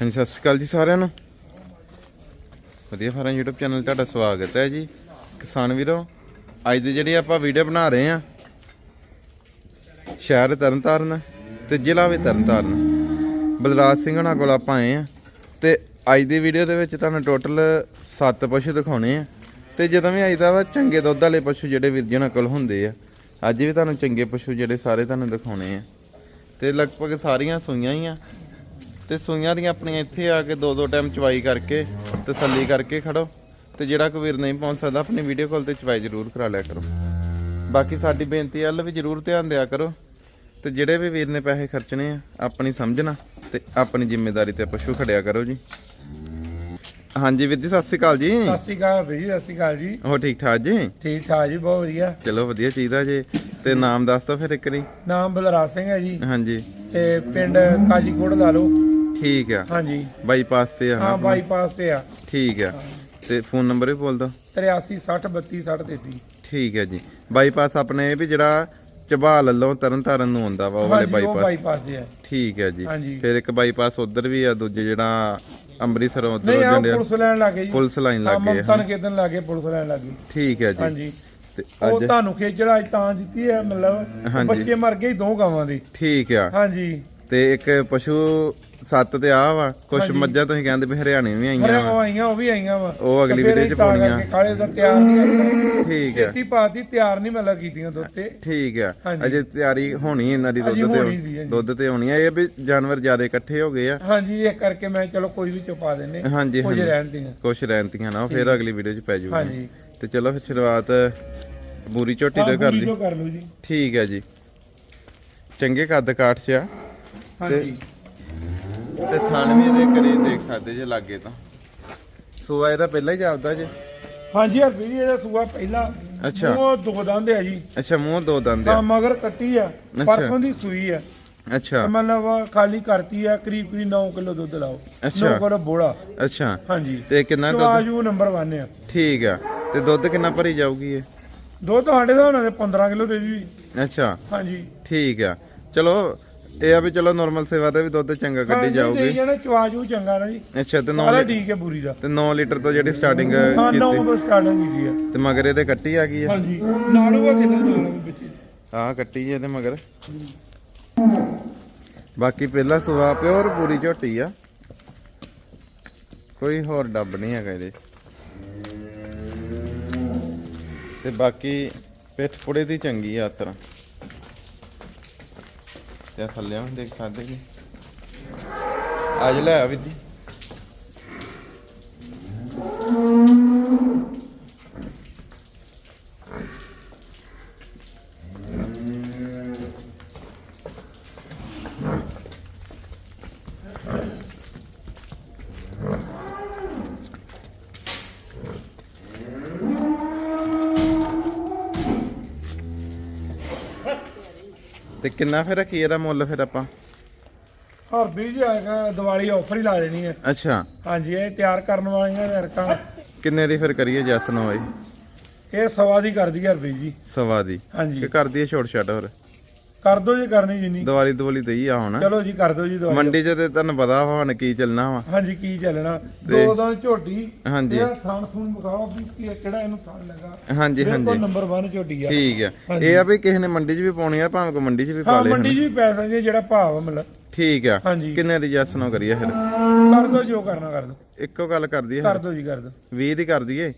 ਹਾਂਜੀ, ਸਤਿ ਸ਼੍ਰੀ ਅਕਾਲ ਜੀ ਸਾਰਿਆਂ ਨੂੰ। ਵਧੀਆ ਫਾਰਮ YouTube ਚੈਨਲ ਤੁਹਾਡਾ ਸਵਾਗਤ ਹੈ ਜੀ। ਕਿਸਾਨ ਵੀਰੋ, ਅੱਜ ਦੀ ਜਿਹੜੀ ਆਪਾਂ ਵੀਡੀਓ ਬਣਾ ਰਹੇ ਆ ਸ਼ਹਿਰ ਤਰਨਤਾਰਨ ਤੇ ਜ਼ਿਲ੍ਹਾ ਵੀ ਤਰਨਤਾਰਨ। ਬਲਰਾਜ ਸਿੰਘ ਹੁਣਾਂ ਕੋਲ ਆਪਾਂ ਆਏ ਆ ਤੇ ਅੱਜ ਦੀ ਵੀਡੀਓ ਦੇ ਵਿੱਚ ਤੁਹਾਨੂੰ ਟੋਟਲ 7 ਪਸ਼ੂ ਦਿਖਾਉਣੇ ਆ। ਤੇ ਜਦੋਂ ਵੀ ਆਈਦਾ ਵਾ, ਚੰਗੇ ਦੁੱਧ ਵਾਲੇ ਪਸ਼ੂ ਜਿਹੜੇ ਵੀਰ ਜੀ ਕੋਲ ਹੁੰਦੇ ਆ, ਅੱਜ ਵੀ ਤੁਹਾਨੂੰ ਚੰਗੇ ਪਸ਼ੂ ਜਿਹੜੇ ਸਾਰੇ ਤੁਹਾਨੂੰ ਦਿਖਾਉਣੇ ਆ। ਤੇ ਲਗਭਗ ਸਾਰੀਆਂ ਸੂਈਆਂ ਹੀ ਆ। ਤੇ ਸੂਈਆਂ ਦੀਆਂ ਆਪਣੀਆਂ ਇੱਥੇ ਆ ਕੇ ਦੋ ਦੋ ਟਾਈਮ ਚਵਾਈ ਕਰਕੇ ਤਸੱਲੀ ਕਰਕੇ ਖੜੋ। ਤੇ ਜਿਹੜਾ ਕੋਈ ਵੀਰ ਨਹੀਂ ਪਹੁੰਚ ਸਕਦਾ ਆਪਣੀ ਵੀਡੀਓ ਕਾਲ ਤੇ ਚਵਾਈ ਜ਼ਰੂਰ ਕਰਾ ਲਿਆ ਕਰੋ। ਬਾਕੀ ਸਾਡੀ ਬੇਨਤੀ ਵੱਲ ਵੀ ਜ਼ਰੂਰ ਧਿਆਨ ਦਿਆ ਕਰੋ। ਤੇ ਜਿਹੜੇ ਵੀ ਵੀਰ ਨੇ ਪੈਸੇ ਖਰਚਣੇ ਆ ਆਪਣੀ ਸਮਝਣਾ ਤੇ ਆਪਣੀ ਜ਼ਿੰਮੇਵਾਰੀ ਤੇ ਪਸ਼ੂ ਖੜਿਆ ਕਰੋ ਜੀ। ਹਾਂਜੀ ਵੀਰ ਜੀ ਸਤਿ ਸ਼੍ਰੀ ਅਕਾਲ ਜੀ। ਸਤਿ ਸ਼੍ਰੀ ਅਕਾਲ ਵੀਰ ਜੀ ਸਤਿ ਸ਼੍ਰੀ ਅਕਾਲ ਜੀ। ਹੋ ਠੀਕ ਠਾਕ ਜੀ? ਠੀਕ ਠਾਕ ਜੀ ਬਹੁਤ ਵਧੀਆ। ਚਲੋ ਵਧੀਆ ਚਾਹੀਦਾ ਜੀ। ਤੇ ਨਾਮ ਦੱਸ ਦੋ ਫਿਰ ਇੱਕ ਵਾਰੀ। ਨਾਮ ਬਲਰਾਜ ਸਿੰਘ ਹੈ ਜੀ। ਹਾਂਜੀ। ਤੇ ਪਿੰਡ ਕਾਜੀਕੋਟ ਲਾ ਲਓ। ਠੀਕ ਆ। ਹਾਂਜੀ। ਬਾਈਪਾਸ ਤੇ ਆ ਹਾਂ? ਬਾਈਪਾਸ ਤੇ ਆ। ਠੀਕ ਆ। ਤੇ ਫੋਨ ਨੰਬਰ ਵੀ ਬੋਲ ਦੋ। 83 60 32 60 33 ਠੀਕ ਹੈ ਜੀ। ਬਾਈਪਾਸ ਆਪਣੇ ਇਹ ਵੀ ਜਿਹੜਾ ਚਬਾ ਲੱਲੋਂ ਤਰਨ ਤਾਰਨ ਨੂੰ ਆਉਂਦਾ ਵਾ ਉਹ ਵਾਲੇ ਹਾਂਜੀ ਉਹ ਬਾਈਪਾਸ ਬਾਈਪਾਸ ਤੇ ਆ। ਠੀਕ ਹੈ ਜੀ। ਹਾਂਜੀ। ਫਿਰ ਇੱਕ ਬਾਈਪਾਸ ਉਧਰ ਵੀ ਆ ਦੂਜੇ ਜਿਹੜਾ ਅੰਮ੍ਰਿਤਸਰ ਉਧਰ ਨਹੀਂ ਆ ਜਾਂਦੇ ਪੁਲਿਸ ਲੈਣ ਲੱਗੇ ਜੀ। ਪੁਲਿਸ ਲਾਈਨ ਲੱਗੇ ਆ। ਮਮਤਾ ਨਿਕੇਤਨ ਲੱਗੇ ਪੁਲਿਸ ਲੈਣ ਲੱਗੇ ਠੀਕ ਹੈ ਜੀ। ਹਾਂਜੀ। ਤੇ ਉਹ ਅੱਜ ਤੁਹਾਨੂੰ ਖੇਚੜਾ ਅੱਜ ਤਾਂ ਦਿੱਤੀ ਹੈ ਮਤਲਬ ਹਾਂਜੀ। ਬੱਚੇ ਮਰ ਗਏ ਸੀ ਦੋ ਗਾਵਾਂ ਦੇ। ਠੀਕ ਆ। ਹਾਂਜੀ। ਤੇ ਇੱਕ ਪਸ਼ੂ ਸੱਤ ਤੇ ਆ ਵਾ ਕੁਝ ਹਾਂਜੀ। ਮੱਝਾਂ ਤੁਸੀਂ ਕਹਿੰਦੇ ਵੀ ਹਰਿਆਣੇ ਵੀ ਆਈਆਂ ਉਹ ਵਾ। ਆਈਆਂ ਉਹ ਵੀ ਆਈਆਂ ਵਾ। ਉਹ ਅਗਲੀ ਤੇ ਫਿਰ ਵੀਡੀਓ 'ਚ ਅਸੀਂ ਤਾਂ ਪਾਉਣੀਆਂ। ਕਰਕੇ ਕਾਲੇ ਦਾ ਤਿਆਰ ਨਹੀਂ ਠੀਕ ਹੈ। ਛੇਤੀ ਪਾਤੀ ਤਿਆਰ ਨਹੀਂ ਮਤਲਬ ਕੀਤੀਆਂ ਦੁੱਧ ਤੇ। ਠੀਕ ਆ ਹਾਂਜੀ। ਅਜੇ ਤਿਆਰੀ ਹੋਣੀ ਇਹਨਾਂ ਦੀ ਅਜੇ ਦੁੱਧ ਹੋਣੀ ਸੀ, ਤੇ ਹਾਂਜੀ। ਦੁੱਧ ਤੇ ਹੋਣੀ ਆ ਇਹ ਵੀ ਜਾਨਵਰ ਜ਼ਿਆਦਾ ਇਕੱਠੇ ਹੋ ਗਏ ਆ। ਹਾਂਜੀ ਇਹ ਕਰਕੇ ਮੈਂ ਚਲੋ ਕੋਈ ਵੀ ਚੁਪਾ ਦਿੰਨੇ ਹਾਂਜੀ ਕੁਝ ਹਾਂਜੀ। ਰਹਿਣ ਦੀਆਂ। ਕੁਛ ਰਹਿੰਤੀਆਂ ਨਾ ਉਹ ਫਿਰ ਅਗਲੀ ਵੀਡੀਓ 'ਚ ਪੈ ਜਾਊਗੀ ਹਾਂਜੀ। ਤੇ ਚਲੋ ਫਿਰ ਸ਼ੁਰੂਆਤ ਬੂਰੀ ਝੋਟੀ ਤੋਂ ਕਰ ਲਈ। ਵੀਡੀਓ ਕਰ ਲਓ ਜੀ। ਠੀਕ ਹੈ ਜੀ। ਚੰਗੇ ਕੱਦ ਕਾਠ 'ਚ ਆ। ਹਾਂਜੀ। ਤੇ ਥਣ ਵੀ ਇਹਦੇ ਕਰੀ ਦੇਖ ਸਕਦੇ ਜੇ ਲਾਗੇ ਤਾਂ। ਸੂਆ ਇਹਦਾ ਪਹਿਲਾਂ ਹੀ ਜਾਪਦਾ ਜੇ। ਹਾਂਜੀ ਹਰ ਵੀਰ ਇਹਦਾ ਸੂਆ ਪਹਿਲਾ। ਅੱਛਾ। ਉਹ ਦੋ ਦੰਦ ਆ ਜੀ। ਅੱਛਾ ਮੂੰਹ ਦੋ ਦੰਦ ਤਾਂ ਆ ਮਗਰ ਕੱਟੀ ਆ ਪਰਸੋਂ ਦੀ ਸੂਈ ਆ। ਅੱਛਾ। ਮਤਲਬ ਖਾਲੀ ਕਰਤੀ ਆ ਕਰੀਬ ਕਰੀਬ 9 ਕਿਲੋ ਦੁੱਧ ਲਾਓ। ਅੱਛਾ। 9 ਕਿਲੋ ਬੋੜਾ ਅੱਛਾ। ਹਾਂਜੀ। ਤੇ ਕਿੰਨਾ ਦੁੱਧ? ਚਵਾਜੂ ਨੰਬਰ 1 ਆ। ਠੀਕ ਆ। ਤੇ ਦੁੱਧ ਕਿੰਨਾ ਭਰੀ ਜਾਊਗੀ ਇਹ? ਦੁੱਧ ਤੁਹਾਡੇ ਦਾ ਉਹਨਾਂ ਦੇ 15 ਕਿਲੋ ਦੇ ਜੀ ਅੱਛਾ। ਹਾਂਜੀ। ਠੀਕ ਆ। ਚਲੋ ਇਹ ਆ ਵੀ ਚਲੋ ਨਾਰਮਲ ਸੇਵਾ ਤੇ ਵੀ ਦੁੱਧ ਚੰਗਾ ਕੱਢੀ ਜਾਊਗੀ। ਜਾਣਾ ਚਵਾਜੂ ਚੰਗਾ ਨਾ ਜੀ ਅੱਛਾ ਤੇ 9 ਸਾਰਾ ਠੀਕ ਹੈ ਬੂਰੀ ਦਾ। ਤੇ 9 ਲੀਟਰ ਤੋਂ ਜਿਹੜੀ ਸਟਾਰਟਿੰਗ ਹਾਂ 9 ਕੀਤੀ। ਤੋਂ ਸਟਾਰਟਿੰਗ ਕੀਤੀ ਆ ਤੇ ਮਗਰ ਇਹਦੇ ਕੱਟੀ ਆ ਗਈ ਆ ਹਾਂਜੀ ਨਾੜੂ ਆ ਕਿੰਨਾ ਨਾਲ ਬੱਚੇ ਹਾਂ ਕੱਟੀ ਜੇ ਇਹਦੇ ਮਗਰ। ਬਾਕੀ ਪਹਿਲਾ ਸੁਆ ਪਿਓਰ ਪੂਰੀ ਝੋਟੀ ਆ। ਕੋਈ ਹੋਰ ਡੱਬ ਨਹੀਂ ਹੈਗਾ ਇਹਦੇ। ਤੇ ਬਾਕੀ ਪਿੱਠ ਪੁੜੇ ਦੀ ਚੰਗੀ ਆ ਤਰ ਤੇ ਥੱਲੇ ਦੇਖ ਸਕਦੇ ਜੀ ਅੱਜ ਲੈ ਆ ਵੀ ਤੇ ਕਿੰਨਾ ਫਿਰ ਰੱਖੀ ਇਹਦਾ ਮੁੱਲ ਫਿਰ ਆਪਾਂ? ਹਰ ਬੀਜ ਆਏਗਾ ਦੀਵਾਲੀ ਆਫਰ ਹੀ ਲਾ ਦੇਣੀ ਹੈ। ਅੱਛਾ। ਹਾਂਜੀ ਇਹ ਤਿਆਰ ਕਰਨ ਵਾਲੀਆਂ ਨਰਕਾਂ ਕਿੰਨੇ ਦੀ ਫਿਰ ਕਰੀਏ ਜੈਸ ਨੂੰ ਹੋਈ ਇਹ ਸਵਾ ਦੀ ਕਰਦੀ ਹੈ ਰੁਪਏ ਜੀ। ਸਵਾ ਦੀ। ਹਾਂਜੀ। ਕਿ ਕਰਦੀ ਹੈ ਛੋਟ ਛੱਡ ਹੋਰ? ਕਰ ਦੋ ਜੀ ਕਰਨੀ ਜਿੰਨੀ ਦੀਵਾਲੀ ਦਵਾਲੀ ਤੇ ਹੀ ਆ ਹੁਣ। ਚਲੋ ਜੀ ਕਰ ਦੋ ਜੀ ਦਵਾਈ ਮੰਡੀ 'ਚ ਤੇ ਤੁਹਾਨੂੰ ਪਤਾ ਹੁਣ ਕੀ ਚੱਲਣਾ ਵਾ। ਹਾਂਜੀ ਕੀ ਚੱਲਣਾ। ਦੋ ਦਿਨ ਝੋਟੀ ਹਾਂਜੀ। ਇਹ ਥਾਣ ਥੂਣ ਵਿਖਾਓ ਵੀ ਕੀ- ਕਿਹੜਾ ਇਹਨੂੰ ਥਾਣ ਲੱਗਾ। ਹਾਂਜੀ ਬਿਲਕੁਲ ਹਾਂਜੀ। ਨੰਬਰ 1 ਝੋਟੀ ਆ। ਠੀਕ ਆ। ਇਹ ਆ ਵੀ ਕਿਸੇ ਨੇ ਮੰਡੀ 'ਚ ਵੀ ਪਾਉਣੀ ਆ ਭਾਵੇਂ ਕੋ ਮੰਡੀ 'ਚ ਵੀ ਪਾ ਹਾਂ ਲੇ ਮੰਡੀ 'ਚ ਵੀ ਪੈ ਸਕਦੀ ਹੈ ਜਿਹੜਾ ਭਾਵ ਆ ਮਤਲਬ। ਠੀਕ ਆ। ਹਾਂਜੀ। ਕਿੰਨੇ ਦੀ ਜੈਸ ਨੂੰ ਕਰੀਏ ਫਿਰ? ਕਰ ਦੋ ਜੋ ਕਰਨਾ ਕਰ ਦੋ। ਇੱਕੋ ਗੱਲ ਕਰ ਦਈਏ ਕਰ ਦੋ ਜੀ ਕਰ ਦੋ। 20 ਦੀ ਕਰ ਦਈਏ।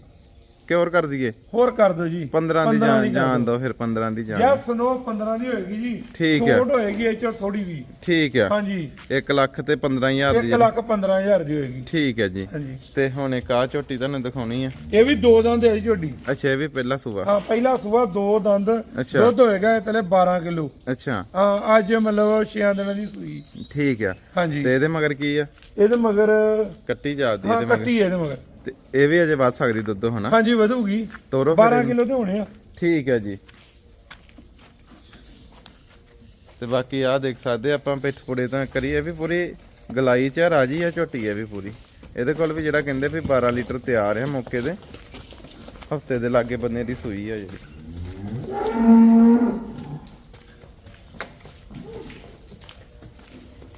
ਕਿ ਹੋਰ ਕਰ ਦਈਏ? ਹੋਰ ਕਰ ਦੋ ਜੀ। 15 ਦੀ 15 ਜਾਨ ਜਾਨ ਦਿਓ। ਦੋ ਫਿਰ 15 ਦੀ ਜਾਨ। ਯਾ ਸੁਨੋ 15 ਦੀ ਹੋਏਗੀ ਜੀ। ਠੀਕ ਹੈ। ਛੋਟ ਹੋਏਗੀ ਇਹ ਚੋਂ ਥੋੜੀ ਵੀ। ਠੀਕ ਆ। ਹਾਂਜੀ। 1 ਲੱਖ ਤੇ 15000 ਦੀ 1 ਲੱਖ 15000 ਦੀ ਹੋਏਗੀ। ਠੀਕ ਹੈ ਜੀ। ਤੇ ਹੁਣ ਇੱਕ ਆ ਝੋਟੀ ਤੁਹਾਨੂੰ ਦਿਖਾਉਣੀ ਆ। ਇਹ ਵੀ ਦੋ ਦੰਦ ਹੈ ਝੋਟੀ। ਅੱਛਾ ਇਹ ਵੀ ਪਹਿਲਾ ਸੂਆ। ਹਾਂ ਪਹਿਲਾ ਸੂਆ ਦੋ ਦੰਦ। ਦੁੱਧ ਹੋਏਗਾ ਇਹ ਤਲੇ 12 ਕਿਲੋ। ਅੱਛਾ। ਹਾਂ ਅੱਜ ਮਤਲਬ 6 ਦਿਨਾਂ ਦੀ ਸੂਈ। ਠੀਕ ਆ। ਹਾਂਜੀ। ਤੇ ਇਹਦੇ ਮਗਰ ਕੀ ਆ? ਇਹਦੇ ਮਗਰ ਕੱਟੀ ਜਾਂਦੀ ਹਾਂ ਇਹਦੇ ਮਗਰ। ਕੱਟੀ ਹੈ ਇਹਦੇ ਮਗਰ। ਤੇ ਇਹ ਵੀ ਅਜੇ ਵੱਧ ਸਕਦੀ ਦੁੱਧ ਹਨਾ? ਹਾਂਜੀ ਵਧੂਗੀ। ਤੋਰੋ ਫਿਰ 12 ਇਹਨੂੰ। ਕਿਲੋ ਦੇ ਹੋਣੇ ਆ। ਠੀਕ ਹੈ ਜੀ। ਤੇ ਬਾਕੀ ਆ ਦੇਖ ਸਕਦੇ ਆਪਾਂ ਪਿੱਠ ਪੁੜੇ ਤਾਂ ਕਰੀਏ ਵੀ ਪੂਰੀ ਗਲਾਈ ਚ ਆ, ਰਾਜੀ ਆ ਝੋਟੀ ਹੈ ਵੀ ਪੂਰੀ। ਇਹਦੇ ਕੋਲ ਵੀ ਜਿਹੜਾ ਕਹਿੰਦੇ ਵੀ 12 ਲੀਟਰ ਤਿਆਰ ਹੈ ਮੌਕੇ ਦੇ ਹਫ਼ਤੇ ਦੇ ਲਾਗੇ ਬੰਨੇ ਦੀ ਸੂਈ ਆ ਜਿਹੜੀ।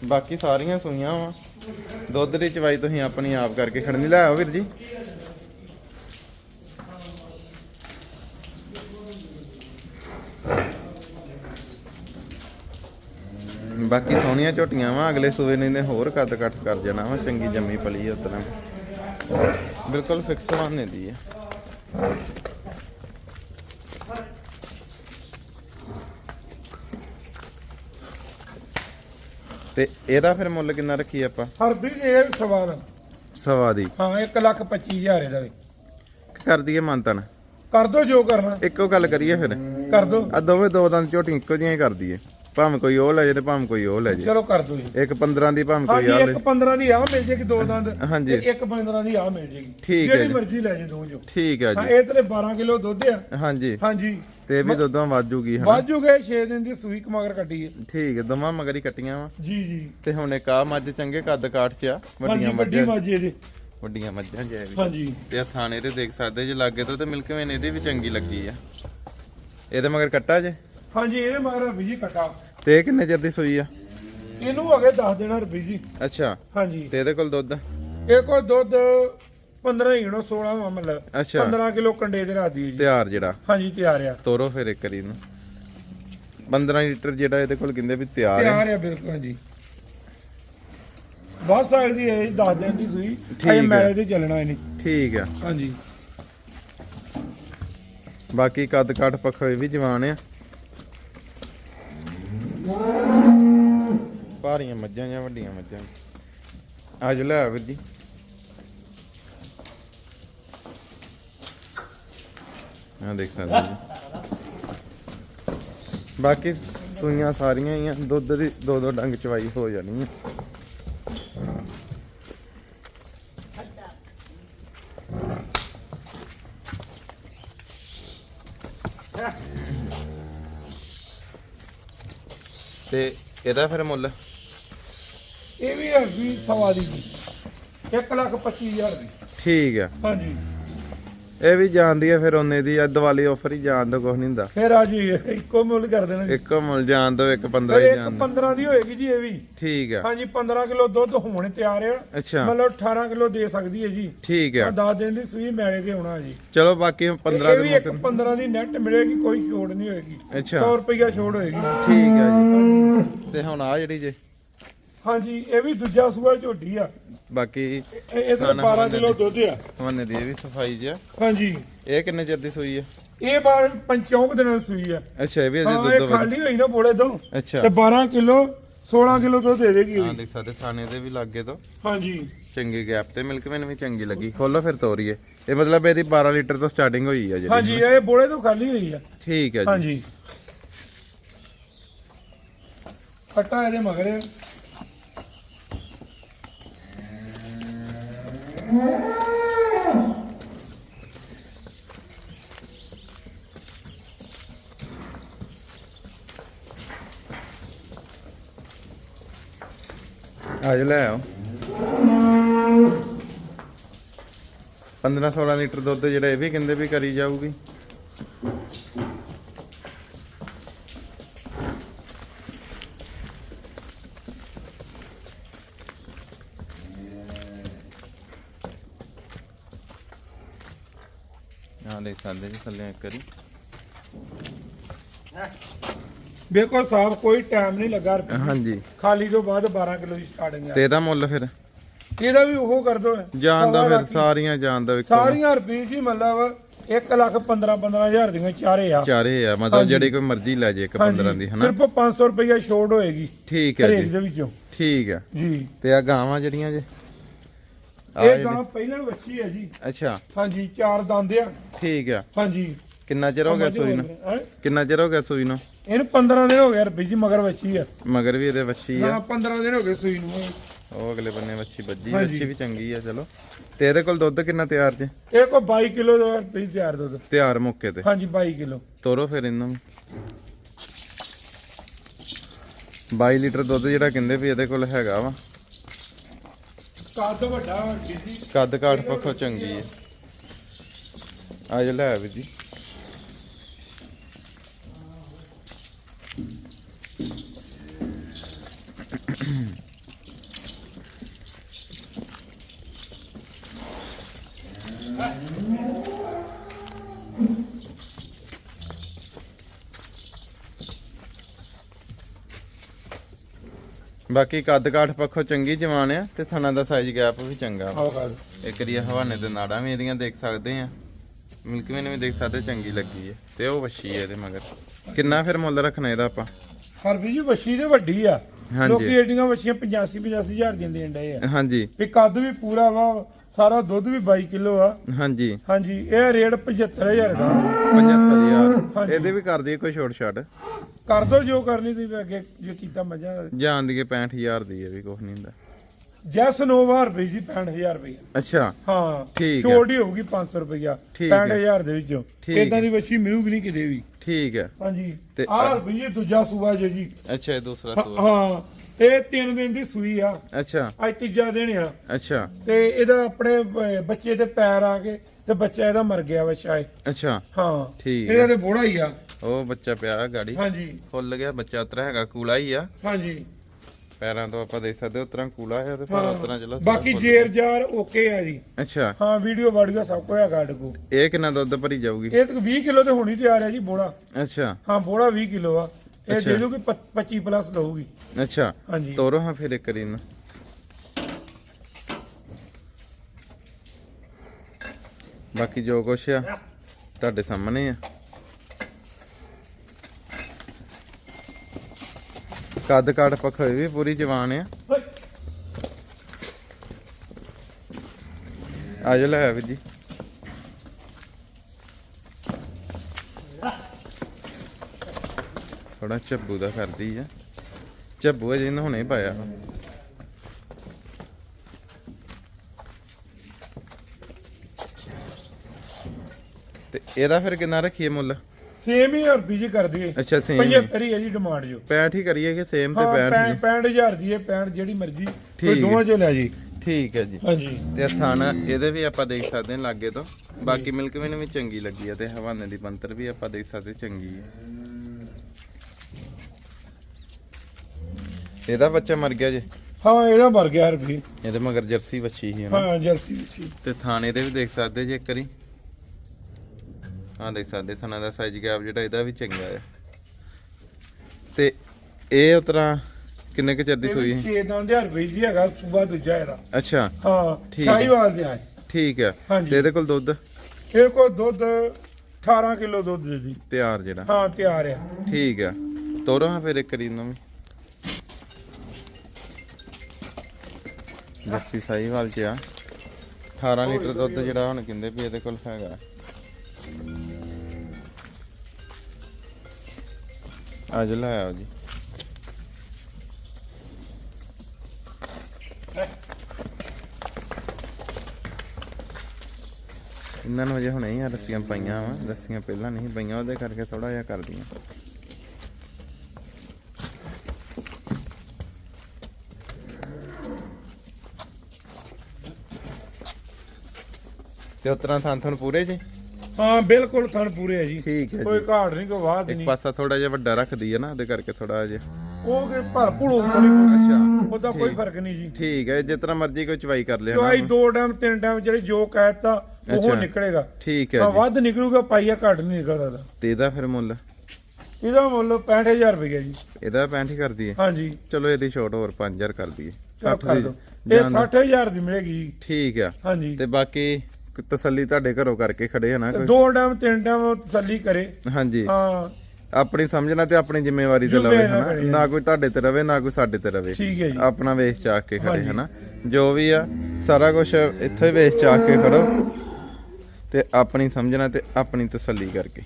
ਬਾਕੀ ਸਾਰੀਆਂ ਸੂਈਆਂ ਵਾ। ਦੁੱਧ ਦੀ ਚਵਾਈ ਤੁਸੀਂ ਆਪਣੀ ਆਪ ਕਰਕੇ ਖੜਨੀ, ਲੈ ਆਓ ਵੀਰ ਜੀ। ਬਾਕੀ ਸੋਹਣੀਆਂ ਝੋਟੀਆਂ ਵਾ, ਅਗਲੇ ਸੂਏ ਨੇ ਇਹਨੇ ਹੋਰ ਕੱਦ ਕੱਟ ਕਰ ਜਾਣਾ ਵਾ, ਚੰਗੀ ਜੰਮੀ ਪਲੀ ਉਤਨਾ ਬਿਲਕੁਲ ਫਿਕਸ ਵਾਨੇ ਦੀ ਹੈ ਤੇ ਇਹਦਾ ਫਿਰ ਮੁੱਲ ਕਿੰਨਾ ਰੱਖੀ ਆਪਾਂ? ਹਰਬੀਰ ਇਹ ਵੀ ਸਵਾਲ ਸਵਾ ਦੀ। ਹਾਂ 1 ਲੱਖ 25000 ਇਹਦਾ ਵੀ। ਕਰ ਦਈਏ ਮੰਤਨ। ਕਰ ਦੋ ਜੋ ਕਰਨਾ। ਇੱਕੋ ਗੱਲ ਕਰੀਏ ਫਿਰ। ਕਰ ਦੋ। ਆ ਦੋਵੇਂ ਦੋ ਦੰਦ ਝੋਟੀਆਂ ਇੱਕੋ ਜਿਹੀਆਂ ਹੀ ਕਰ ਦਈਏ। ਭਾਵੇਂ ਕੋਈ ਉਹ ਲੈ ਜੇ ਤੇ ਭਾਵੇਂ ਕੋਈ ਉਹ ਲੈ ਜੇ। ਚਲੋ ਕਰ ਦੋ ਜੀ। ਇੱਕ 15 ਦੀ ਭਾਵੇਂ ਕੋਈ ਹਾਂਜੀ ਆ ਲੈ ਇੱਕ 15 ਦੀ ਆ ਮਿਲ ਜੇਗੀ ਦੋ ਦੰਦ। ਹਾਂਜੀ। ਤੇ ਇੱਕ 15 ਦੀ ਆ ਮਿਲ ਜੇਗੀ। ਠੀਕ ਹੈ ਜਿਹੜੀ ਜੀ। ਮਰਜ਼ੀ ਲੈ ਜੇ ਦੋ ਜੋ ਠੀਕ ਹੈ ਹਾਂ ਜੀ। ਇਹ ਤੇ 12 ਕਿਲੋ ਦੁੱਧ ਆ। ਹਾਂਜੀ। ਹਾਂਜੀ। ਤੇ ਇਹ ਵੀ ਦੁੱਧੋਂ ਵਾਜੂਗੀ ਹਨਾ? ਵਾਜੂ ਗਏ 6 ਦਿਨ ਦੀ ਸੂਈ ਕਮਾਗਰ ਕੱਢੀ ਹੈ ਠੀਕ ਹੈ ਦੋਵਾਂ ਮਗਰ ਹੀ ਕੱਟੀਆਂ ਵਾ। ਜੀ ਜੀ। ਤੇ ਹੁਣ ਇੱਕ ਆ ਮੱਝ ਚੰਗੇ ਕੱਦ ਕਾਠ ਚ ਆ ਹਾਂਜੀ ਵੱਡੀਆਂ ਵੱਡੀ ਮੱਝਾਂ। ਮਾਜੀ ਇਹਦੀ। ਵੱਡੀਆਂ ਮੱਝਾਂ ਜੇ ਵੀ। ਹਾਂਜੀ। ਤੇ ਆ ਥਾਣੇ ਤੇ ਦੇਖ ਸਕਦੇ ਜੇ ਲਾਗੇ ਤੋਂ ਤੇ ਮਿਲਕ ਵੇਨ ਇਹਦੀ ਵੀ ਚੰਗੀ ਲੱਗੀ ਆ। ਇਹਦੇ ਮਗਰ ਕੱਟਾ ਜੇ? ਹਾਂਜੀ ਇਹਦੇ ਮਗਰ ਰਵੀ ਜੀ ਕਟਾ। ਤੇ ਇਹ ਕਿੰਨੇ ਚਿਰ ਦੀ ਸੂਈ ਆ? ਇਹਨੂੰ ਹੋ ਗਏ 10 ਦੇਣਾ ਰਵੀ ਜੀ। ਅੱਛਾ। ਹਾਂਜੀ। ਤੇ ਇਹਦੇ ਕੋਲ ਦੁੱਧ? ਇਹ ਕੋ ਦੁੱਧ 15 ਹੀ ਗਣੋ 16 ਵਾ ਮਤਲਬ। ਅੱਛਾ। 15 ਕਿਲੋ ਕੰਡੇ ਦੇ ਰਾਦੀ ਜੀ। ਤਿਆਰ ਜਿਹੜਾ? ਹਾਂਜੀ ਤਿਆਰ ਆ। ਤੋਰੋ ਫਿਰ ਇੱਕ ਵਾਰੀ ਨੂੰ 15 ਲੀਟਰ ਜਿਹੜਾ ਇਹਦੇ ਕੋਲ ਕਹਿੰਦੇ ਵੀ ਤਿਆਰ ਹੈ। ਤਿਆਰ ਆ ਬਿਲਕੁਲ ਹਾਂਜੀ। ਬਸ ਸਕਦੀ ਹੈ 10 ਦਿਨ ਦੀ ਸੂਈ। ਅਜੇ। ਮੈਲੇ ਤੇ ਚੱਲਣਾ ਇਹਨੇ। ਠੀਕ ਆ ਹਾਂਜੀ। ਬਾਕੀ ਕੱਦ ਕਾਠ ਪੱਖੋਂ ਇਹ ਵੀ ਜਵਾਨ ਆ। ਭਾਰੀਆਂ ਮੱਝਾਂ ਜਾਂ ਵੱਡੀਆਂ ਮੱਝਾਂ। ਅੱਜ ਲੈ ਆ ਜੀ। ਆ ਦੇਖ ਸਕਦੇ ਜੀ। ਬਾਕੀ ਸੂਈਆਂ ਸਾਰੀਆਂ ਹੀ ਆ, ਦੁੱਧ ਦੀ ਦੋ ਦੋ ਡੰਗ ਚਵਾਈ ਹੋ ਜਾਣੀ ਆ। ਤੇ ਇਹਦਾ ਫਿਰ ਮੁੱਲ? ਇਹ ਵੀ ਹੈ ਵੀ ਸਵਾ ਦੀ ਜੀ। 1 ਲੱਖ 25000 ਦੀ। ਠੀਕ ਆ। ਹਾਂਜੀ। ਇਹ ਵੀ ਜਾਣਦੀ ਆ ਫਿਰ ਉਹਨੇ ਦੀ ਆ ਦੀਵਾਲੀ ਆਫਰ ਹੀ ਜਾਣ ਦੋ ਕੁਝ ਨਹੀਂ ਹੁੰਦਾ। ਫਿਰ ਆ ਜੀ ਇੱਕੋ ਮੁੱਲ ਕਰ ਦੇਣਾ ਜੀ। ਇੱਕੋ ਮੁੱਲ ਜਾਣ ਦੋ ਇੱਕ 15 ਫਿਰ ਹੀ ਇੱਕ ਜਾਣ ਦੋ 15 ਦੀ ਹੋਏਗੀ ਜੀ ਇਹ ਵੀ। ਠੀਕ ਆ। ਹਾਂਜੀ 15 ਕਿਲੋ ਦੁੱਧ ਹੋਣ ਤਿਆਰ ਆ। ਅੱਛਾ। ਮਤਲਬ 18 ਕਿਲੋ ਦੇ ਸਕਦੀ ਹੈ ਜੀ। ਠੀਕ ਆ। ਆ 10 ਦਿਨ ਦੀ ਸੂਈ ਮੈਲੇ ਤੇ ਹੋਣਾ ਜੀ। ਚਲੋ ਬਾਕੀ 15 ਇਹ ਦੇ ਵੀ ਇੱਕ ਮੁੱਕ 15 ਦੀ ਨੈਟ ਮਿਲੇਗੀ ਕੋਈ ਛੋੜ ਨਹੀਂ ਹੋਏਗੀ। ਅੱਛਾ। 100 ਰੁਪਇਆ ਛੋੜ ਹੋਏਗੀ। ਠੀਕ ਆ ਜੀ। ਤੇ ਹੁਣ ਆ ਜਿਹੜੀ ਜੇ। ਹਾਂਜੀ ਇਹ ਵੀ ਦੂਜਾ ਸੂਆ ਝੋਟੀ ਆ। ਬਾਕੀ ਇਹ ਇਹ ਤਾਂ ਖਾਣਾ 12 ਖਾਣੇ ਕਿਲੋ ਦੁੱਧ ਆ। ਹਵਾਨੇ ਦੀ ਇਹ ਵੀ ਸਫ਼ਾਈ ਜਿਆ ਹਾਂਜੀ। ਇਹ ਕਿੰਨੇ ਚਿਰ ਦੀ ਸੂਈ ਆ? ਇਹ ਬਾਰ ਪੰਚੌਂਕ ਦਿਨਾਂ ਦੀ ਸੂਈ ਆ। ਅੱਛਾ ਇਹ ਵੀ ਅਜੇ ਦੁੱਧ ਖਾਲੀ ਹੋਈ ਨਾ ਬੋਲੇ ਤੋਂ। ਅੱਛਾ। ਤੇ 12 ਕਿਲੋ 16 ਕਿਲੋ ਦੁੱਧ ਦੇ ਦੇਗੀ ਇਹ ਹਾਂ ਵੀ। ਦੇਖ ਸਕਦੇ ਥਾਣੇ ਦੇ ਵੀ ਲੱਗੇ ਤੋਂ। ਹਾਂਜੀ। ਚੰਗੀ ਗੈਪ ਤੇ ਮਿਲਕ ਮੈਨ ਵੀ ਚੰਗੀ ਲੱਗੀ। ਖੋਲੋ ਫਿਰ ਤੋਰੀਏ ਇਹ। ਮਤਲਬ ਇਹਦੀ 12 ਲੀਟਰ ਤੋਂ ਸਟਾਰਟਿੰਗ ਹੋਈ ਆ ਜਿਹੜੀ। ਹਾਂਜੀ ਇਹ ਬੋਲੇ ਤੋਂ ਖਾਲੀ ਹੋਈ ਆ। ਠੀਕ ਹੈ ਜੀ। ਹਾਂਜੀ। ਕਟਾ ਇਹਦੇ ਮਗਰੇ। ਆ ਜਾ ਲੈ ਆਓ। 15 16 ਲੀਟਰ ਦੁੱਧ ਜਿਹੜਾ ਇਹ ਵੀ ਕਹਿੰਦੇ ਵੀ ਕਰੀ ਜਾਊਗੀ। ਥੱਲੇ ਇੱਕ ਵਾਰੀ। ਬਿਲਕੁਲ ਸਾਫ਼ ਕੋਈ ਟਾਈਮ ਨਹੀਂ ਲੱਗਾ ਹਾਂਜੀ। ਖਾਲੀ ਤੋਂ ਬਾਅਦ 12 ਕਿਲੋ ਦੀ ਸਟਾਰਟਿੰਗ ਆ। ਤੇ ਇਹਦਾ ਮੁੱਲ ਫਿਰ? ਇਹਦਾ ਵੀ ਉਹ ਕਰ ਦੋ। ਜਾਣ ਦਾ ਫਿਰ ਸਾਰੀਆਂ ਜਾਣ ਦਾ ਇੱਕੋ ਸਾਰੀਆਂ ਰੁਪਏ ਜੀ ਮਤਲਬ 1 ਲੱਖ 15 15000 ਦੀਆਂ ਚਾਰੇ ਆ। ਚਾਰੇ ਆ ਮਤਲਬ ਜਿਹੜੀ ਕੋਈ ਮਰਜ਼ੀ ਲੈ ਜੇ ਇੱਕ 15 ਦੀ ਹਨਾ? ਸਿਰਫ 500 ਰੁਪਇਆ ਛੋੜ ਹੋਏਗੀ ਠੀਕ ਹੈ ਜੀ। ਦੇ ਵਿੱਚੋਂ। ਠੀਕ ਆ ਜੀ। ਤੇ ਆ ਗਾਵਾਂ ਜਿਹੜੀਆਂ ਜੇ? ਆ ਇਹ ਜਿਹੜੀ- ਗਾਂ ਪਹਿਲਾਂ ਬੱਚੀ ਹੈ ਜੀ। ਅੱਛਾ। ਹਾਂਜੀ ਚਾਰ ਦੰਦ ਆ। ਠੀਕ ਆ। ਹਾਂਜੀ। ਕਿੰਨਾ ਚਿਰ ਹੋ ਗਿਆ ਸੂਈ ਨੂੰ? ਹੈਂ? ਕਿੰਨਾ ਚਿਰ ਹੋ ਗਿਆ ਸੂਈ ਨੂੰ? ਇਹਨੂੰ 15 ਦਿਨ ਹੋ ਗਏ ਰੁਪਏ ਜੀ ਮਗਰ ਬੱਚੀ ਆ। ਮਗਰ ਵੀ ਇਹਦੇ ਵੱਛੀ ਆ। ਹਾਂ 15 ਦਿਨ ਹੋ ਗਏ ਸੂਈ ਨੂੰ। ਉਹ ਅਗਲੇ ਬੰਨੇ ਵੱਛੀ ਵੱਜੀ ਹਾਂਜੀ। ਵੱਛੀ ਵੀ ਚੰਗੀ ਆ ਚਲੋ। ਤੇ ਇਹਦੇ ਕੋਲ ਦੁੱਧ ਕਿੰਨਾ ਤਿਆਰ ਜੇ? ਇਹ ਕੋ 22 ਕਿਲੋ ਦਾ ਰੁਪਏ ਤਿਆਰ ਦੁੱਧ। ਤਿਆਰ ਮੌਕੇ ਤੇ। ਹਾਂਜੀ 22 ਕਿਲੋ। ਤੋਰੋ ਫਿਰ ਇਹਨੂੰ ਵੀ 22 ਲੀਟਰ ਦੁੱਧ ਜਿਹੜਾ ਕਹਿੰਦੇ ਵੀ ਇਹਦੇ ਕੋਲ ਹੈਗਾ ਵਾ। ਕੱਦ ਵੱਡਾ ਵੀਰ ਜੀ ਕੱਦ ਕਾਠ ਪੱਖੋਂ ਚੰਗੀ ਹੈ। ਆ ਜਾ ਲੈ ਆ ਵੀਰ ਜੀ। ਬਾਕੀ ਕੱਦ ਕਾਠ ਪੱਖੋਂ ਚੰਗੀ ਜਵਾਨ ਆ ਤੇ ਥਣਾ ਦਾ ਸਾਈਜ਼ ਗੈਪ ਵੀ ਚੰਗਾ ਵਾ। ਇੱਕ ਰੀ ਹਵਾਨੇ ਤੇ ਨਾੜਾਂ ਵੀ ਇਹਦੀਆਂ ਦੇਖ ਸਕਦੇ ਆ। ਮਿਲਕ ਵੀ ਵੀ ਦੇਖ ਸਕਦੇ ਚੰਗੀ ਲੱਗੀ ਹੈ ਤੇ ਉਹ ਵੱਛੀ ਹੈ ਇਹਦੇ ਮਗਰ। ਕਿੰਨਾ ਫਿਰ ਮੁੱਲ ਰੱਖਣਾ ਇਹਦਾ ਆਪਾਂ? ਹਰਬੀ ਜੀ ਵੱਛੀ ਤੇ ਵੱਡੀ ਆ। ਹਾਂਜੀ। ਲੋਕੀ ਏਡੀਆਂ ਵੱਛੀਆਂ 85 85 ਹਜ਼ਾਰ ਦੀਆਂ ਦੇਣ ਡਏ ਆ। ਹਾਂਜੀ। ਵੀ ਕੱਦ ਵੀ ਪੂਰਾ ਵਾ ਸਾਰਾ ਦੁੱਧ ਵੀ 22 ਕਿਲੋ ਆ। ਹਾਂਜੀ। ਹਾਂਜੀ ਇਹ ਰੇਟ 75000 ਦਾ। 75000 ਇਹਦੇ ਵੀ ਕਰ ਦਈਏ ਕੋਈ ਛੋਟ ਛੱਡ ਕਰ ਦੋ ਜੋ ਕਰਨੀ ਤੁਸੀਂ ਅੱਗੇ ਜੋ ਕੀਤਾ ਮਜ਼ਾ ਜਾਣ ਦੀਏ 65000 ਦੀ ਇਹ ਵੀ ਕੁਝ ਨਹੀਂ ਹੁੰਦਾ। ਜੈਸ ਨੋਵਾ ਰੁਪਏ ਜੀ 65000 ਰੁਪਏ ਅੱਛਾ। ਹਾਂ ਠੀਕ ਹੈ। ਛੋਟ ਹੋਊਗੀ 500 ਰੁਪਇਆ ਠੀਕ ਹੈ। 65000 ਦੇ ਵਿੱਚੋਂ। ਇਦਾਂ ਦੀ ਵੱਛੀ ਮਿਲੂਗੀ ਨਹੀਂ ਕਿਤੇ ਵੀ। ਠੀਕ ਹੈ। ਹਾਂਜੀ। ਤੇ- ਆਹ ਰੁਪਏ ਦੂਜਾ ਸੂਆ ਜੇ ਅੱਛਾ ਇਹ ਦੂਸਰਾ ਸੂਆ। ਹਾਂ। ਇਹ ਤਿੰਨ ਦਿਨ ਦੀ ਸੂਈ ਆ। ਅੱਛਾ। ਅੱਜ ਤੀਜਾ ਦਿਨ ਆ। ਅੱਛਾ। ਤੇ ਇਹਦਾ ਆਪਣੇ ਬ- ਬੱਚੇ ਦੇ ਪੈਰ ਆ ਕੇ ਤੇ ਬੱਚਾ ਇਹਦਾ ਮਰ ਗਿਆ ਵਾ ਸ਼ਾਇਦ। ਅੱਛਾ। ਹਾਂ। ਠੀਕ ਇਹਦਾ ਤੇ ਬੋੜਾ ਹੀ ਆ। ਉਹ ਬੱਚਾ ਪਿਆ ਗਾੜੀ। ਹਾਂਜੀ। ਫੁੱਲ ਗਿਆ ਬੱਚਾ ਉਤਰਾ ਹੈਗਾ ਕੂਲਾ ਹੀ ਆ। ਹਾਂਜੀ। ਪੈਰਾਂ ਤੋਂ ਆਪਾਂ ਦੇਖ ਸਕਦੇ ਉਤਰਾ ਕੂਲਾ ਹੈ ਤੇ ਪਰ ਹਾਂ। ਉਤਰਾ ਚਲੋ ਬਾਕੀ ਜੇਰ ਜਾਰ ਓਕੇ ਆ ਜੀ। ਅੱਛਾ। ਹਾਂ ਵੀਡੀਓ ਵਾਡੀਓ ਸਭ ਕੁਝ ਹੈਗਾ ਸਾਡੇ ਕੋਲ ਇਹ ਕਿੰਨਾ ਦੁੱਧ ਭਰੀ ਜਾਊਗੀ? ਇਹ ਤਾਂ 20 ਕਿਲੋ ਤੇ ਹੋਣੀ ਤਿਆਰ ਹੈ ਜੀ ਬੋੜਾ। ਅੱਛਾ। ਹਾਂ ਬੋੜਾ 20 ਕਿਲੋ ਆ। ਇਹ। ਦੇ ਦੂਗੀ 25 ਪਲੱਸ ਦਊਗੀ। ਅੱਛਾ। ਹਾਂਜੀ। ਤੋਰੋ ਹਾਂ ਫਿਰ ਇੱਕ ਵਾਰੀ ਨਾ ਬਾਕੀ ਜੋ ਕੁਛ ਆ ਤੁਹਾਡੇ ਸਾਹਮਣੇ ਆ। ਕੱਦ ਕਾਠ ਪੱਖੋਂ ਇਹ ਵੀ ਪੂਰੀ ਜਵਾਨ ਆ। ਆ ਜਾ ਲੈ ਵੀਰ ਜੀ। ਥੋੜਾ ਝੱਬੂ ਦਾ ਕਰਦੀ ਆ। ਝੱਬੂ ਅਜੇ ਇਹਨੇ ਹੁਣੇ ਪਾਇਆ। ਤੇ ਇਹਦਾ ਫਿਰ ਕਿੰਨਾ ਰੱਖੀਏ ਮੁੱਲ? ਸੇਮ ਹੀ ਰੁਪਏ ਜੀ ਕਰ ਦਈਏ ਅੱਛਾ ਸੇਮ 75 ਹੀ ਹੈ ਜੀ ਡਿਮਾਂਡ ਜੋ। 65 ਹੀ ਕਰੀਏ ਕਿ ਸੇਮ ਤੇ ਹਾਂ 65 65000 ਦੀ ਹੈ 65 ਜਿਹੜੀ ਮਰਜ਼ੀ। ਠੀਕ ਕੋਈ ਦੋਵਾਂ ਚੋਂ ਲੈ ਜੀ। ਠੀਕ ਹੈ ਜੀ। ਹਾਂਜੀ। ਤੇ ਥਾਣਾ ਇਹਦੇ ਵੀ ਆਪਾਂ ਦੇਖ ਸਕਦੇ ਹਾਂ ਲਾਗੇ ਤੋਂ। ਬਾਕੀ ਮਿਲਕ ਵੀ ਵੀ ਚੰਗੀ ਲੱਗੀ ਆ ਤੇ ਹਵਾਨੇ ਦੀ ਬੰਤਰ ਵੀ ਆਪਾਂ ਦੇਖ ਸਕਦੇ ਚੰਗੀ ਹੈ ਇਹਦਾ ਬੱਚਾ ਮਰ ਗਿਆ ਜੇ? ਹਾਂ ਇਹਦਾ ਮਰ ਗਿਆ ਰੁਪਏ ਇਹਦੇ ਮਗਰ ਜਰਸੀ ਬੱਚੀ ਸੀ ਹਨਾ ਹਾਂ ਜਲਸੀ ਸੀ। ਤੇ ਥਾਣੇ ਦੇ ਵੀ ਦੇਖ ਸਕਦੇ ਜੇ ਇੱਕ ਵਾਰੀ। ਹਾਂ ਦੇਖ ਸਕਦੇ ਥਾਣਾ ਦਾ ਸਾਈਜ਼ ਗੈਪ ਜਿਹੜਾ ਇਹਦਾ ਵੀ ਚੰਗਾ ਹੈ ਤੇ ਇਹ ਉਤਰਾ ਕਿੰਨੇ ਕੁ ਚਿਰ ਦੀ ਸੂਈ ਹੈ 6 ਹਜ਼ਾਰ ਰੁਪਏ ਜੀ ਹੈਗਾ ਸੂਬਾ ਦੂਜਾ ਇਹਦਾ। ਅੱਛਾ। ਹਾਂ ਠੀਕ ਹੈ। ਸ਼ਾਹੀਵਾਲ ਦੇ ਆ ਠੀਕ ਹੈ ਹਾਂਜੀ। ਤੇ ਇਹਦੇ ਕੋਲ ਦੁੱਧ? ਇਹ ਕੋ ਦੁੱਧ 18 ਕਿਲੋ ਦੁੱਧ ਦੇ ਜੀ ਤਿਆਰ ਜਿਹੜਾ। ਹਾਂ ਤਿਆਰ ਆ। ਠੀਕ ਹੈ ਤੋਰੋ ਫਿਰ ਇੱਕ ਵਾਰੀ ਨੂੰ। ਵੀ ਜਰਸੀ ਸਾਹੀਵਾਲ ਚ ਆ। 18 ਲੀਟਰ ਦੁੱਧ ਜਿਹੜਾ ਹੁਣ ਕਹਿੰਦੇ ਵੀ ਇਹਦੇ ਕੋਲ ਹੈਗਾ। ਅੱਜ ਲੈ ਆਓ ਜੀ। ਇਹਨਾਂ ਨੂੰ ਅਜੇ ਹੁਣੇ ਹੀ ਆ ਰੱਸੀਆਂ ਪਾਈਆਂ ਵਾ। ਰੱਸੀਆਂ ਪਹਿਲਾਂ ਨਹੀਂ ਪਈਆਂ ਉਹਦੇ ਕਰਕੇ ਥੋੜਾ ਜਿਹਾ ਕਰਦੀਆਂ। ਤੇ ਉਤਰਾ ਥਾਂ ਥਣ ਪੂਰੇ ਜੀ? ਹਾਂ ਬਿਲਕੁਲ ਥਣ ਪੂਰੇ ਆ ਜੀ। ਠੀਕ ਹੈ ਕੋਈ ਘਾਟ ਨਹੀਂ ਕੋਈ ਵਾਧ ਇੱਕ ਨਹੀਂ। ਪਾਸਾ ਥੋੜਾ ਜਿਹਾ ਵੱਡਾ ਰੱਖਦੀ ਹੈ ਨਾ ਉਹਦੇ ਕਰਕੇ ਥੋੜਾ ਜਿਹਾ। ਉਹ ਕਿ ਭਰ ਭੁੜੂ ਥੋੜੀ ਅੱਛਾ। ਉਹਦਾ ਕੋਈ। ਫ਼ਰਕ ਨਹੀਂ ਜੀ। ਠੀਕ ਹੈ ਜਿਸ ਤਰ੍ਹਾਂ ਮਰਜ਼ੀ ਕੋਈ ਚਵਾਈ ਕਰ ਲਿਆ ਦਵਾਈ ਦੋ ਟਾਈਮ ਤਿੰਨ ਟਾਈਮ ਜਿਹੜੇ ਜੋ ਕਹਿਤਾ ਉਹ ਅੱਛਾ। ਨਿਕਲੇਗਾ। ਠੀਕ ਹੈ ਹਾਂ ਜੀ। ਵੱਧ ਨਿਕਲੂਗਾ ਪਾਈਆ ਘੱਟ ਨਹੀਂ ਨਿਕਲਦਾ ਇਹਦਾ। ਤੇ ਇਹਦਾ ਫਿਰ ਮੁੱਲ? ਇਹਦਾ ਮੁੱਲ 65000 ਰੁਪਏ ਜੀ। ਇਹਦਾ 65 ਕਰ ਦਈਏ ਹਾਂਜੀ। ਚਲੋ ਇਹਦੀ ਛੋਟ ਹੋਰ 5000 ਕਰ ਦਈਏ। ਚਲੋ 60 ਕਰ ਦੀ ਦਿਓ। ਇਹ ਜਾਨ- 60000 ਦੀ ਮਿਲੇਗੀ ਜੀ। ਠੀਕ ਆ। ਹਾਂਜੀ। ਤੇ ਬਾਕੀ ਤਸੱਲੀ ਤੁਹਾਡੇ ਘਰੋਂ ਕਰਕੇ ਖੜੇ ਆ ਨਾ ਕੋਈ? ਦੋ ਟਾਈਮ ਤਿੰਨ ਟਾਈਮ ਤਸੱਲੀ ਕਰੇ। ਹਾਂਜੀ। ਹਾਂ। ਆਪਣੀ ਸਮਝਣਾ ਤੇ ਆਪਣੀ ਜ਼ਿੰਮੇਵਾਰੀ ਤੇ ਲਵੇ ਹਨਾ? ਨਾ ਕੋਈ ਤੁਹਾਡੇ ਤੇ ਰਵੇ ਨਾ ਕੋਈ ਸਾਡੇ ਤੇ ਰਵੇ। ਠੀਕ ਹੈ ਜੀ। ਆਪਣਾ ਵੇਚ ਚਾਕ ਕੇ ਖੜੇ। ਹਨਾ? ਜੋ ਵੀ ਆ ਸਾਰਾ ਕੁਝ ਇੱਥੇ ਵੇਚ ਚਾਕ ਕੇ ਖੜੋ ਤੇ ਆਪਣੀ ਸਮਝਣਾ ਤੇ ਆਪਣੀ ਤਸੱਲੀ ਕਰਕੇ।